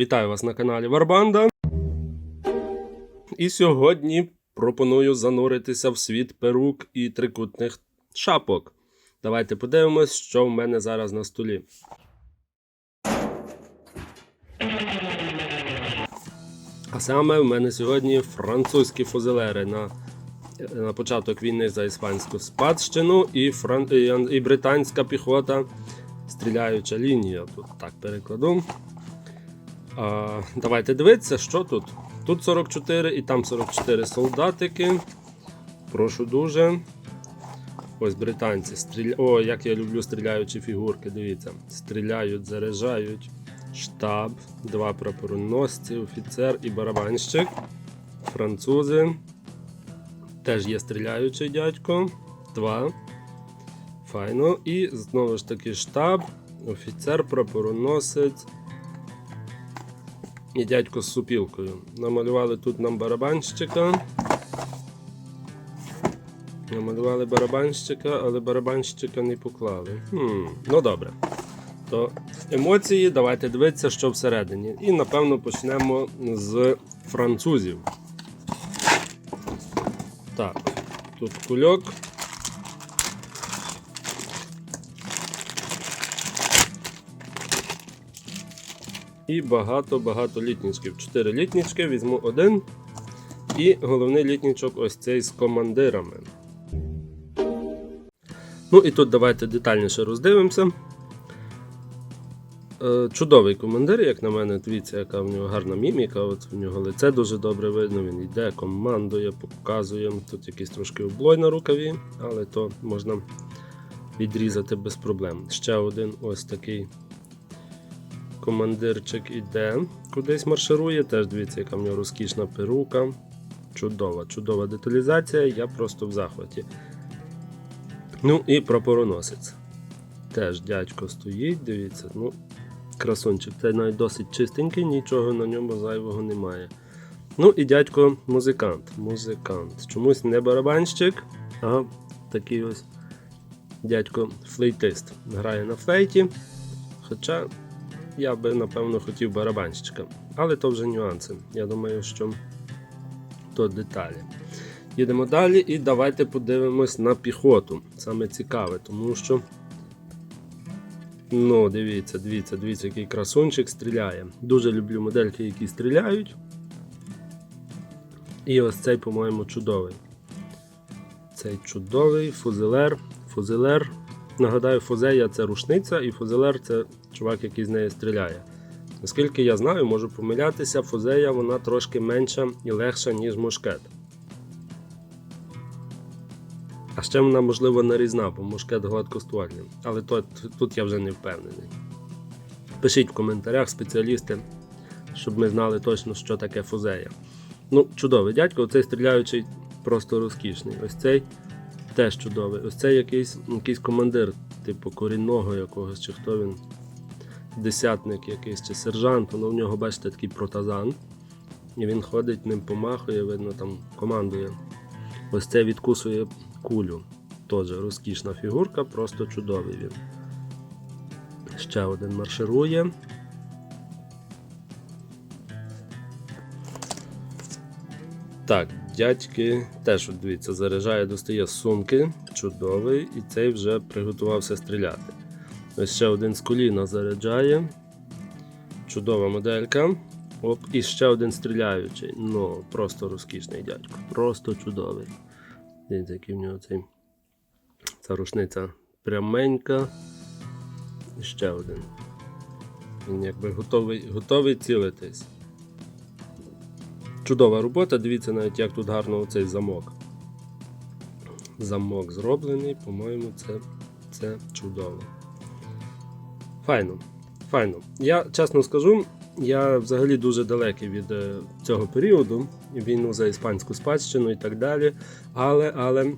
Вітаю вас на каналі Варбанда. І сьогодні пропоную зануритися в світ перук і трикутних шапок. Давайте подивимось, що в мене зараз на столі. А саме в мене сьогодні французькі фузелери на, на початок війни за іспанську спадщину і, фран... і, британська піхота. Стріляюча лінія. Тут так перекладу. Давайте дивитися, що тут. Тут 44 і там 44 солдатики. Прошу дуже. Ось британці стріля... О, як я люблю стріляючі фігурки. Дивіться. Стріляють, заряджають. Штаб, два прапороносці, офіцер і барабанщик. Французи. Теж є стріляючий дядько. Два. Файно. І знову ж таки штаб, офіцер, прапороносець і дядько з супілкою. Намалювали тут нам барабанщика. Намалювали барабанщика, але барабанщика не поклали. Хм, ну добре. То емоції, давайте дивитися, що всередині. І напевно почнемо з французів. Так, тут кульок. І багато-багато літнічків. Чотири літнічки, візьму один. І головний літнічок ось цей з командирами. Ну і тут давайте детальніше роздивимося. Е, Чудовий командир, як на мене, дивіться, яка в нього гарна міміка. От в нього лице дуже добре видно. Він йде, командує, показує. Тут якийсь трошки облой на рукаві, але то можна відрізати без проблем. Ще один ось такий командирчик іде, кудись марширує. Теж дивіться, яка в нього розкішна перука. Чудова, чудова деталізація, я просто в захваті. Ну і прапороносець. Теж дядько стоїть, дивіться, ну, красунчик. Це навіть досить чистенький, нічого на ньому зайвого немає. Ну і дядько музикант. Музикант. Чомусь не барабанщик, а такий ось дядько флейтист. Грає на флейті. Хоча я би напевно хотів барабанщика. Але то вже нюанси. Я думаю, що то деталі. Їдемо далі і давайте подивимось на піхоту. Саме цікаве, тому що. Ну, дивіться, дивіться, дивіться, який красунчик стріляє. Дуже люблю модельки, які стріляють. І ось цей, по-моєму, чудовий. Цей чудовий фузелер. Фузелер. Нагадаю, фузея це рушниця, і фузелер це чувак, який з неї стріляє. Наскільки я знаю, можу помилятися, фузея вона трошки менша і легша, ніж мушкет. А ще вона, можливо, нарізна, бо мушкет гладкоствольний. Але то, тут я вже не впевнений. Пишіть в коментарях спеціалісти, щоб ми знали точно, що таке фузея. Ну, чудовий дядько, оцей стріляючий просто розкішний. Ось цей теж чудовий. Ось цей якийсь, якийсь командир, типу корінного якогось, чи хто він. Десятник якийсь чи сержант, воно в нього, бачите, такий протазан. І він ходить, ним помахує, видно, там командує. Ось це відкусує кулю. Теж розкішна фігурка, просто чудовий він. Ще один марширує. Так, дядьки теж, от дивіться, заряджає, достає сумки. Чудовий, і цей вже приготувався стріляти. Ось ще один з коліна заряджає. Чудова моделька. Оп, і ще один стріляючий. Ну, просто розкішний дядько. Просто чудовий. Дивіться, який в нього цей. Ця рушниця пряменька. І ще один. Він якби готовий, готовий цілитись. Чудова робота, дивіться навіть, як тут гарно оцей замок. Замок зроблений, по-моєму, це, це чудово. Файно. Файно. Я чесно скажу, я взагалі дуже далекий від е, цього періоду, війну за іспанську спадщину і так далі. Але, але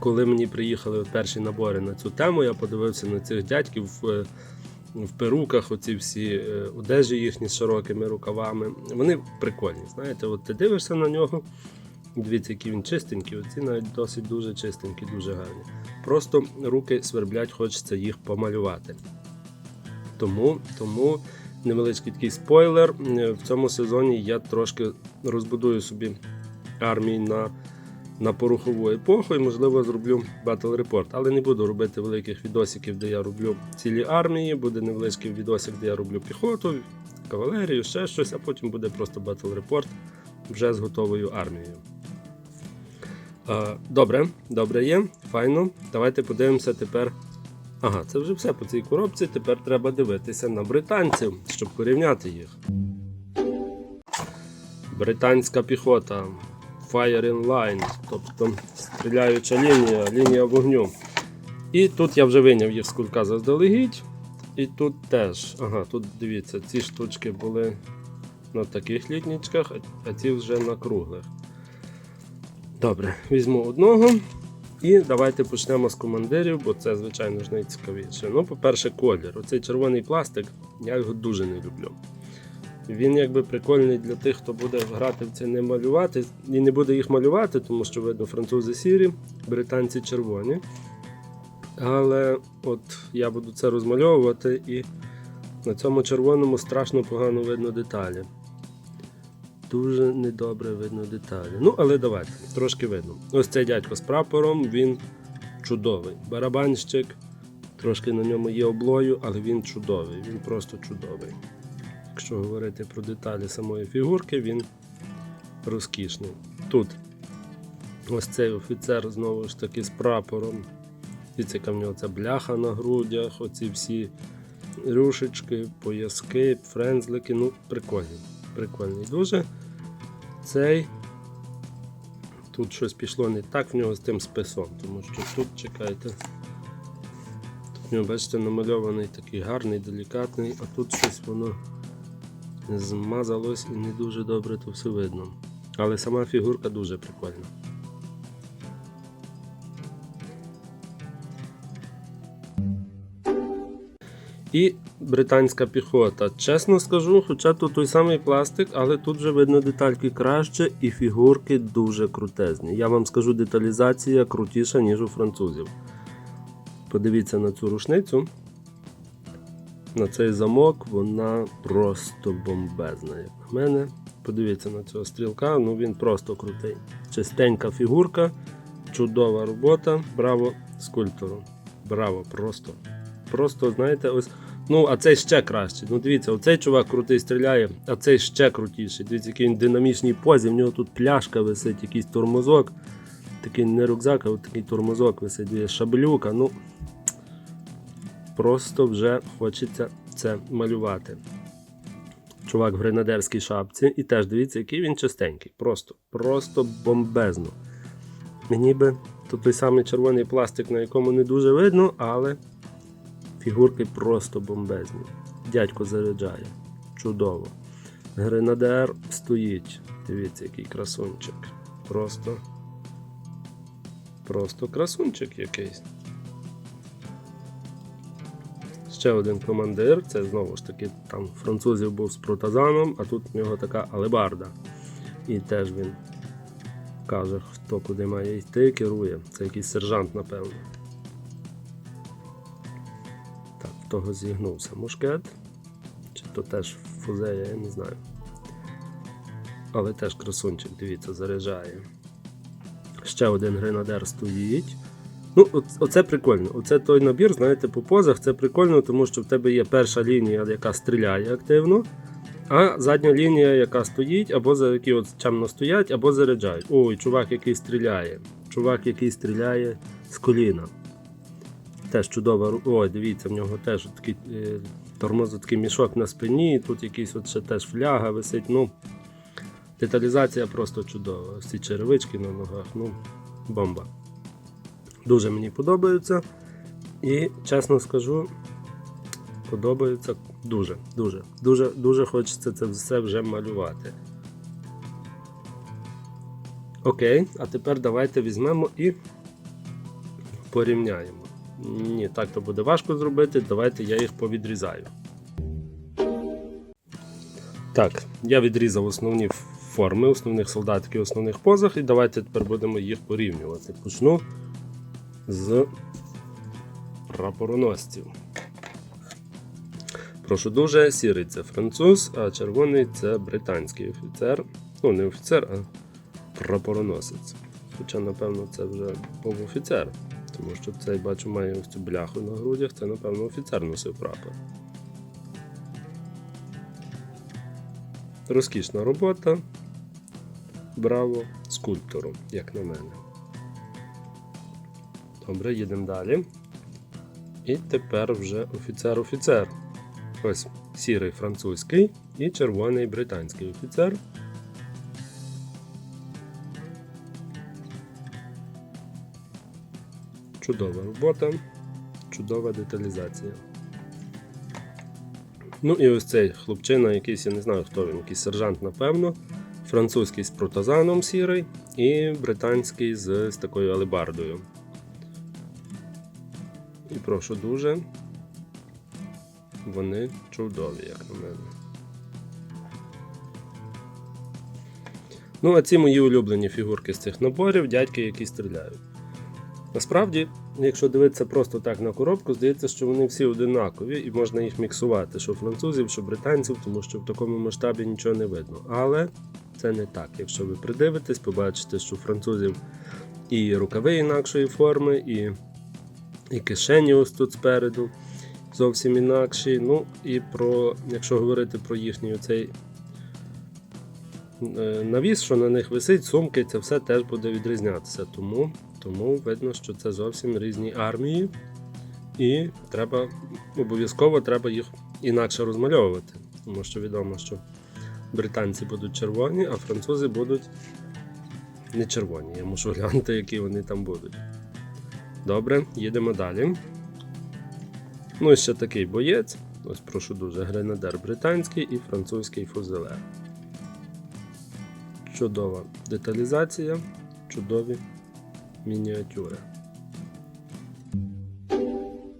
коли мені приїхали перші набори на цю тему, я подивився на цих дядьків в, перуках, оці всі е, одежі їхні з широкими рукавами. Вони прикольні. Знаєте, от ти дивишся на нього. Дивіться, який він чистенький, оці навіть досить дуже чистенькі, дуже гарні. Просто руки сверблять, хочеться їх помалювати. Тому, тому невеличкий такий спойлер. Е, В цьому сезоні я трошки розбудую собі армії на, на порухову епоху і, можливо, зроблю Battle Report. Але не буду робити великих відосиків, де я роблю цілі армії. Буде невеличкий відосик, де я роблю піхоту, кавалерію, ще щось, а потім буде просто Battle Report вже з готовою армією. Добре, добре є, файно. Давайте подивимося тепер. Ага, це вже все по цій коробці. Тепер треба дивитися на британців, щоб порівняти їх. Британська піхота. Fire in line, тобто стріляюча лінія, лінія вогню. І тут я вже виняв їх з кулька заздалегідь. І тут теж. Ага, тут дивіться, ці штучки були на таких літнічках, а ці вже на круглих. Добре, візьму одного. І давайте почнемо з командирів, бо це, звичайно ж, найцікавіше. Ну, по-перше, колір. Оцей червоний пластик, я його дуже не люблю. Він якби прикольний для тих, хто буде грати в це не малювати. І не буде їх малювати, тому що видно, французи сірі, британці червоні. Але от я буду це розмальовувати і на цьому червоному страшно погано видно деталі. Дуже недобре видно деталі. Ну, але давайте, трошки видно. Ось цей дядько з прапором, він чудовий. Барабанщик, трошки на ньому є облою, але він чудовий, він просто чудовий. Якщо говорити про деталі самої фігурки, він розкішний. Тут ось цей офіцер знову ж таки з прапором. Дивіться, в нього ця бляха на грудях, оці всі рюшечки, пояски, френзлики. Ну, прикольний. Прикольний дуже. Цей. Тут щось пішло не так в нього з тим списом, тому що тут чекайте. Тут в нього, бачите, намальований такий гарний, делікатний, а тут щось воно змазалось і не дуже добре то все видно. Але сама фігурка дуже прикольна. І британська піхота. Чесно скажу, хоча тут той самий пластик, але тут вже видно детальки краще і фігурки дуже крутезні. Я вам скажу, деталізація крутіша, ніж у французів. Подивіться на цю рушницю. На цей замок вона просто бомбезна, як на мене. Подивіться на цього стрілка, ну він просто крутий. Чистенька фігурка, чудова робота. Браво скульптору. Браво, просто. Просто, знаєте, ось. Ну, а цей ще краще. Ну, дивіться, оцей чувак крутий стріляє, а цей ще крутіший. Дивіться, який він динамічній позі, в нього тут пляшка висить, якийсь тормозок. Такий не рюкзак, а от такий тормозок висить, шаблюка. Ну, просто вже хочеться це малювати. Чувак в гренадерській шапці. І теж дивіться, який він чистенький. Просто, просто бомбезно. Ніби тут той самий червоний пластик, на якому не дуже видно, але фігурки просто бомбезні. Дядько заряджає. Чудово. Гренадер стоїть. Дивіться, який красунчик. Просто. Просто красунчик якийсь. Ще один командир, це знову ж таки там французів був з протазаном, а тут в нього така алебарда. І теж він каже, хто куди має йти, керує. Це якийсь сержант, напевно. Так, в того зігнувся мушкет. Чи то теж фузея, я не знаю. Але теж красунчик, дивіться, заряджає. Ще один гренадер стоїть. Ну, оце прикольно. Оце той набір, знаєте, по позах це прикольно, тому що в тебе є перша лінія, яка стріляє активно, а задня лінія, яка стоїть, або за які от чемно стоять, або заряджають. Ой, чувак, який стріляє. Чувак, який стріляє з коліна. Теж чудова Ой, дивіться, в нього теж такий е, такий мішок на спині, тут якийсь от ще теж фляга висить. Ну, деталізація просто чудова. Всі черевички на ногах, ну, бомба. Дуже мені подобаються. І чесно скажу, подобаються дуже, дуже, дуже, дуже хочеться це все вже малювати. Окей, а тепер давайте візьмемо і порівняємо. Ні, так то буде важко зробити. Давайте я їх повідрізаю. Так, я відрізав основні форми основних солдатиків, основних позах, і давайте тепер будемо їх порівнювати. Почну з прапороносців. Прошу дуже, сірий це француз, а червоний це британський офіцер. Ну, не офіцер, а прапороносець. Хоча, напевно, це вже був офіцер. Тому що цей бачу має ось цю бляху на грудях, це, напевно, офіцер носив прапор. Розкішна робота. Браво скульптору, як на мене. Добре, їдемо далі. І тепер вже офіцер-офіцер. Ось сірий французький і червоний британський офіцер. Чудова робота, чудова деталізація. Ну і ось цей хлопчина, якийсь, я не знаю, хто він, якийсь сержант, напевно. Французький з протазаном сірий і британський з, з такою алебардою. Прошу дуже. Вони чудові, як на мене. Ну, а ці мої улюблені фігурки з цих наборів, дядьки, які стріляють. Насправді, якщо дивитися просто так на коробку, здається, що вони всі одинакові і можна їх міксувати, що французів, що британців, тому що в такому масштабі нічого не видно. Але це не так. Якщо ви придивитесь, побачите, що французів і рукави інакшої форми, і, і кишені ось тут спереду зовсім інакші. Ну і про, якщо говорити про їхній оцей е, навіс, що на них висить, сумки, це все теж буде відрізнятися. Тому, тому видно, що це зовсім різні армії, і треба обов'язково треба їх інакше розмальовувати. Тому що відомо, що британці будуть червоні, а французи будуть не червоні. Я мушу глянути, які вони там будуть. Добре, їдемо далі. Ну і ще такий боєць. Ось прошу дуже, гренадер британський і французький фузелер. Чудова деталізація, чудові мініатюри.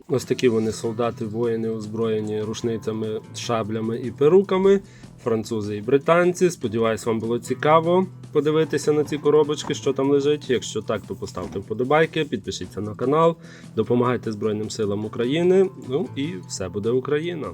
Ось такі вони солдати, воїни, озброєні рушницями, шаблями і перуками. Французи і британці. Сподіваюсь, вам було цікаво подивитися на ці коробочки, що там лежить. Якщо так, то поставте вподобайки, підпишіться на канал, допомагайте Збройним силам України. Ну і все буде Україна.